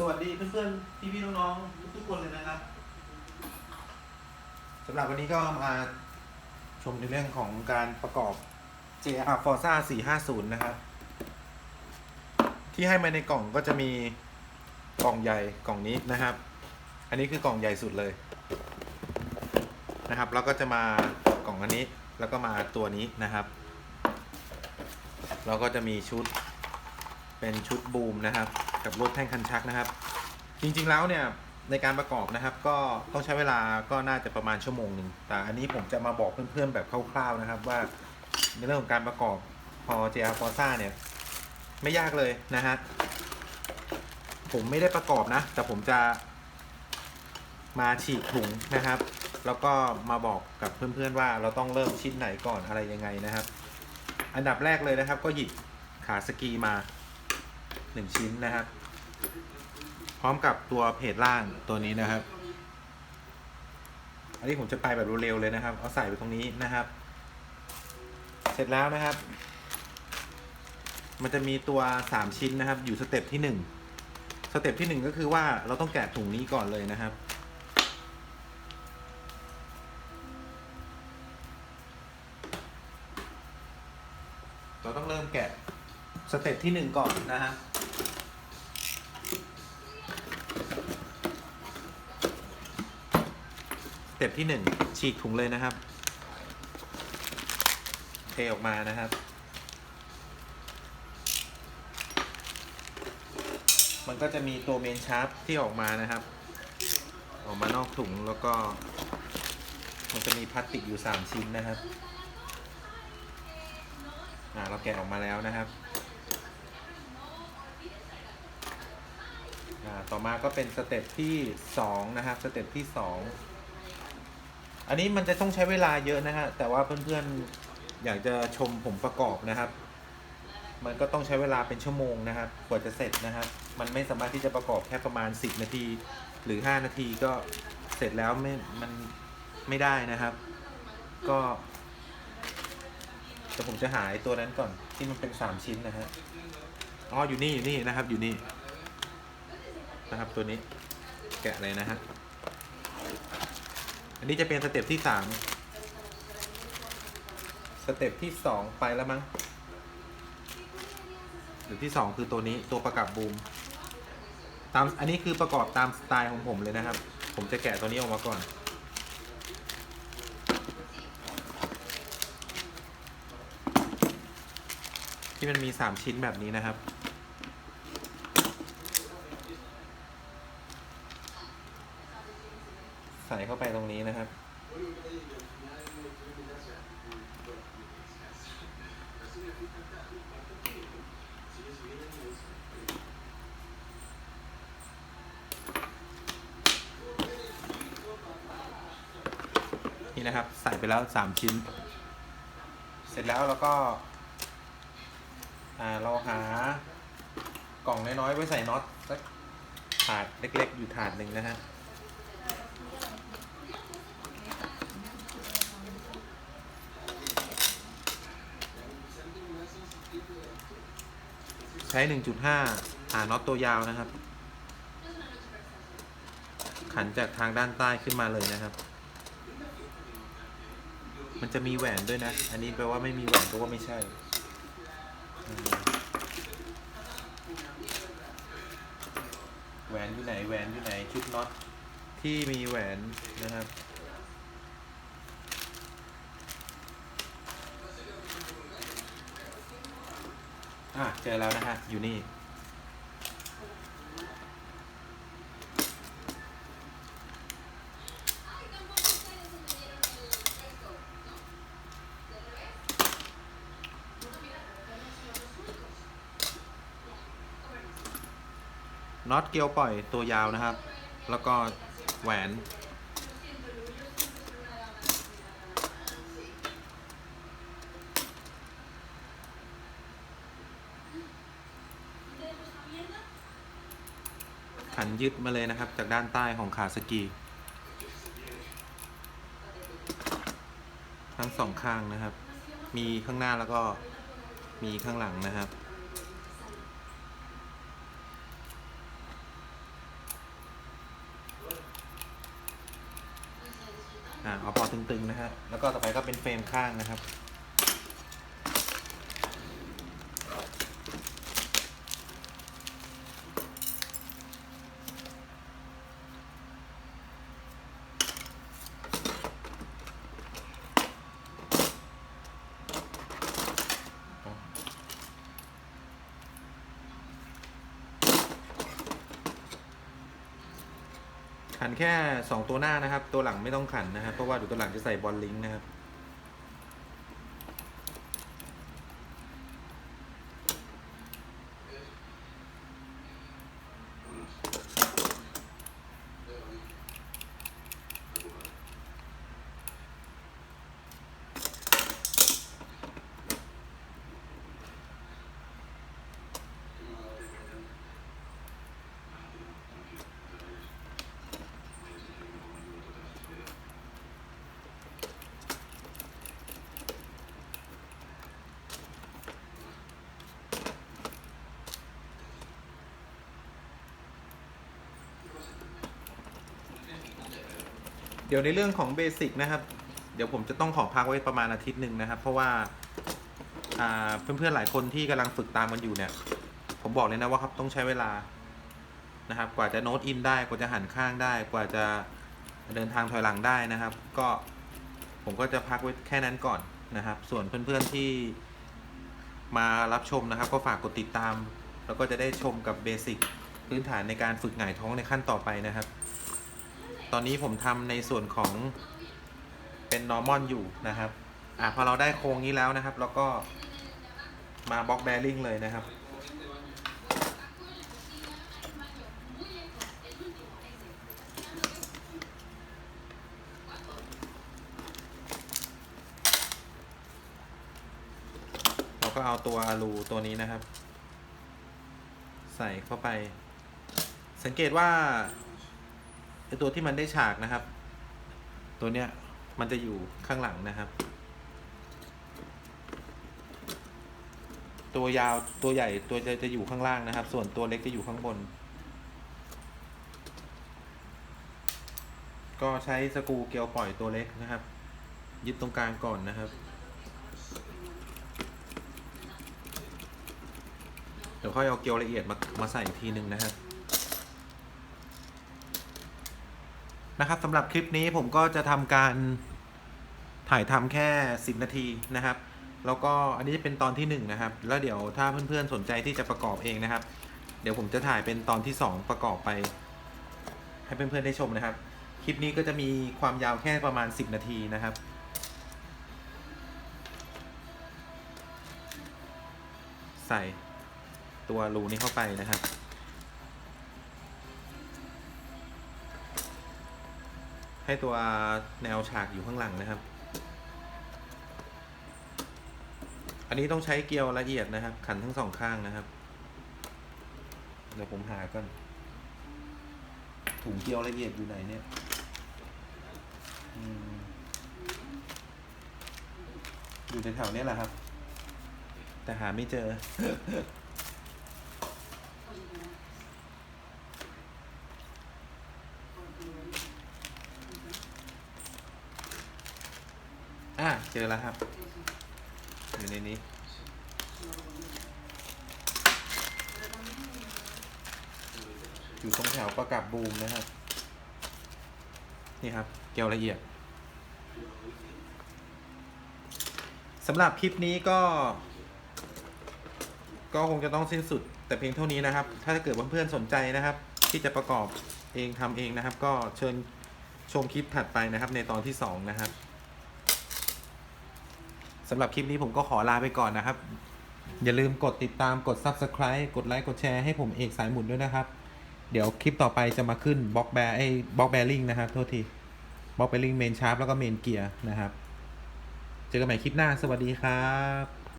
สวัสดีเพื่อนๆ พี่ๆ น้องๆ ทุกคนเลยนะครับสำหรับวันนี้ก็มาชมในเรื่องของการประกอบ JR Forza 450 นะครับ ที่ให้มาในกล่องก็จะมีกล่องใหญ่กล่องนี้นะครับ อันนี้คือกล่องใหญ่สุดเลยนะครับ แล้วก็จะมากล่องอันนี้แล้วก็มาตัวนี้นะครับ แล้วก็จะมีชุดเป็นชุดบูมนะครับ กับรถแท่งคันชักนะครับ จริงๆแล้วเนี่ยในการประกอบนะครับ ก็ต้องใช้เวลาก็น่าจะประมาณชั่วโมงหนึ่งแต่อันนี้ผมจะมาบอกเพื่อนๆแบบคร่าวๆนะครับ ว่าในเรื่องของการประกอบพอ JR Forza เนี่ย ไม่ยากเลยนะฮะผมไม่ได้ประกอบนะ แต่ผมจะมาฉีกถุงนะครับ แล้วก็มาบอกกับเพื่อนๆว่าเราต้องเริ่มชิ้นไหนก่อนอะไรยังไงนะครับ อันดับแรกเลยนะครับ ก็หยิบขาสกีมา หนึ่งชิ้นนะครับ พร้อมกับตัวเพจล่างตัวนี้นะครับ อันนี้ผมจะไปแบบเร็วๆเลยนะครับ เอาใส่ไปตรงนี้นะครับ เสร็จแล้วนะครับ มันจะมีตัวสามชิ้นนะครับ อยู่สเต็ปที่หนึ่งสเต็ปที่หนึ่งก็คือว่าเราต้องแกะถุงนี้ก่อนเลยนะครับเราต้องเริ่มแกะสเต็ปที่หนึ่งก่อนนะฮะ ต็ปที่หนึ่งฉีกถุงเลยนะครับ เทออกมานะครับ มันก็จะมีตัวเมนชาร์ปที่ออกมานะครับ ออกมานอกถุงแล้วก็ มันจะมีพลาสติกอยู่ 3 ชิ้นนะครับอ่าเราแกะออกมาแล้วนะครับต่อมาก็เป็นสเต็ปที่ 2 นะครับ สเต็ปที่ 2 อันนี้มันจะต้องใช้เวลาเยอะนะฮะ แต่ว่าเพื่อนๆอยากจะชมผมประกอบนะครับ มันก็ต้องใช้เวลาเป็นชั่วโมงนะครับ กว่าจะเสร็จนะครับ มันไม่สามารถที่จะประกอบแค่ประมาณ 10 นาที หรือ 5 นาทีก็เสร็จแล้วไม่ มันไม่ได้นะครับ ก็เดี๋ยวผมจะหาไอ้ตัวนั้นก่อนที่มันเป็น 3 ชิ้นนะฮะ อ๋ออยู่นี่อยู่นี่นะครับอยู่นี่นะครับตัวนี้แกะเลยนะฮะ อันนี้จะเป็นสเต็ปที่สามสเต็ปที่สองไปแล้วมั้งหรือที่สองคือตัวนี้ตัวประกับบูมตามอันนี้คือประกอบตามสไตล์ของผมเลยนะครับ ผมจะแกะตัวนี้ออกมาก่อน ที่มันมีสามชิ้นแบบนี้นะครับ ใส่เข้าไปตรงนี้นะครับ นี่นะครับ ใส่ไปแล้วสามชิ้น เสร็จแล้วเราก็ อ่าเราหากล่องน้อยๆไว้ใส่น็อตสักถาดเล็ก ๆ อยู่ถาดหนึ่งนะฮะ ช้ 1.5 หาน็อตตัวยาวนะครับ ขันจากทางด้านใต้ขึ้นมาเลยนะครับ มันจะมีแหวนด้วยนะ อันนี้แปลว่าไม่มีแหวนก็ว่าไม่ใช่แหวนอยู่ไหนแหวนอยู่ไหนชุดน็อตที่มีแหวนนะครับ อะเจอแล้วนะฮะ อยู่นี่ น็อตเกลียวปล่อยตัวยาวนะครับ แล้วก็แหวน ขันยึดมาเลยนะครับ จากด้านใต้ของขาสกี ทั้งสองข้างนะครับ มีข้างหน้าแล้วก็มีข้างหลังนะครับอ่าเอาพอตึงๆนะฮะแล้วก็ต่อไปก็เป็นเฟรมข้างนะครับ ขันแค่ 2 ตัวหน้านะครับ ตัวหลังไม่ต้องขันนะครับ เพราะว่าเดี๋ยวตัวหลังจะใส่บอลลิงก์นะครับ เดี๋ยวในเรื่องของเบสิกนะครับ เดี๋ยวผมจะต้องขอพักไว้ประมาณอาทิตย์หนึ่งนะครับ เพราะว่าเพื่อนๆหลายคนที่กำลังฝึกตามกันอยู่เนี่ย ผมบอกเลยนะว่าครับต้องใช้เวลานะครับ กว่าจะโน้ตอินได้กว่าจะหันข้างได้ กว่าจะเดินทางถอยหลังได้นะครับ ก็ผมก็จะพักไว้แค่นั้นก่อนนะครับ ส่วนเพื่อนๆที่มารับชมนะครับ ก็ฝากกดติดตาม แล้วก็จะได้ชมกับเบสิกพื้นฐานในการฝึกหงายท้องในขั้นต่อไปนะครับ ตอนนี้ผมทำในส่วนของเป็น normal อยู่นะครับ อะพอเราได้โครงนี้แล้วนะครับ แล้วก็มาบล็อกแบริ่งเลยนะครับ เราก็เอาตัวอลูตัวนี้นะครับ ใส่เข้าไป สังเกตว่า ไอตัวที่มันได้ฉากนะครับ ตัวเนี้ยมันจะอยู่ข้างหลังนะครับ ตัวยาวตัวใหญ่ตัวจะจะอยู่ข้างล่างนะครับ ส่วนตัวเล็กจะอยู่ข้างบน ก็ใช้สกรูเกลียวปล่อยตัวเล็กนะครับ ยึดตรงกลางก่อนนะครับเดี๋ยวค่อยเอาเกลียวละเอียดมามาใส่อีกทีหนึ่งนะครับ นะครับสำหรับคลิปนี้ผมก็จะทำการถ่ายทำแค่ 10 นาทีนะครับ แล้วก็อันนี้จะเป็นตอนที่1นงนะครับ แล้วเดี๋ยวถ้าเพื่อนๆสนใจที่จะประกอบเองนะครับ เดี๋ยวผมจะถ่ายเป็นตอนที่ 2 ประกอบไป ให้เพื่อนๆได้ชมนะครับ คลิปนี้ก็จะมีความยาวแค่ประมาณ 10 นาทีนะครับใส่ตัวรูนี้เข้าไปนะครับ ให้ตัวแนวฉากอยู่ข้างหลังนะครับ อันนี้ต้องใช้เกลียวละเอียดนะครับ ขันทั้งสองข้างนะครับ เดี๋ยวผมหาก่อน ถุงเกลียวละเอียดอยู่ไหนเนี่ยอยู่ในแถวเนี้ยแหละครับ แต่หาไม่เจอ เจอแล้วครับ อยู่ในนี้อยู่ตรงแถวประกับบูมนะครับ นี่ครับเกลียวละเอียดสำหรับคลิปนี้ก็ ก็คงจะต้องสิ้นสุด แต่เพียงเท่านี้นะครับ ถ้าเกิดเพื่อนๆสนใจนะครับ ที่จะประกอบเองทำเองนะครับ ก็เชิญชมคลิปถัดไปนะครับ ในตอนที่สองนะครับ สำหรับคลิปนี้ผมก็ขอลาไปก่อนนะครับ อย่าลืมกดติดตามกด Subscribe กดไลค์กดแชร์ให้ผมเอกสายหมุนด้วยนะครับ เดี๋ยวคลิปต่อไปจะมาขึ้นบล็อกแบร์ไอ้บล็อกแบริ่งนะครับโทษทีบล็อกแบริ่งเมนชาร์ปแล้วก็เมนเกียร์นะครับ เจอกันใหม่คลิปหน้าสวัสดีครับ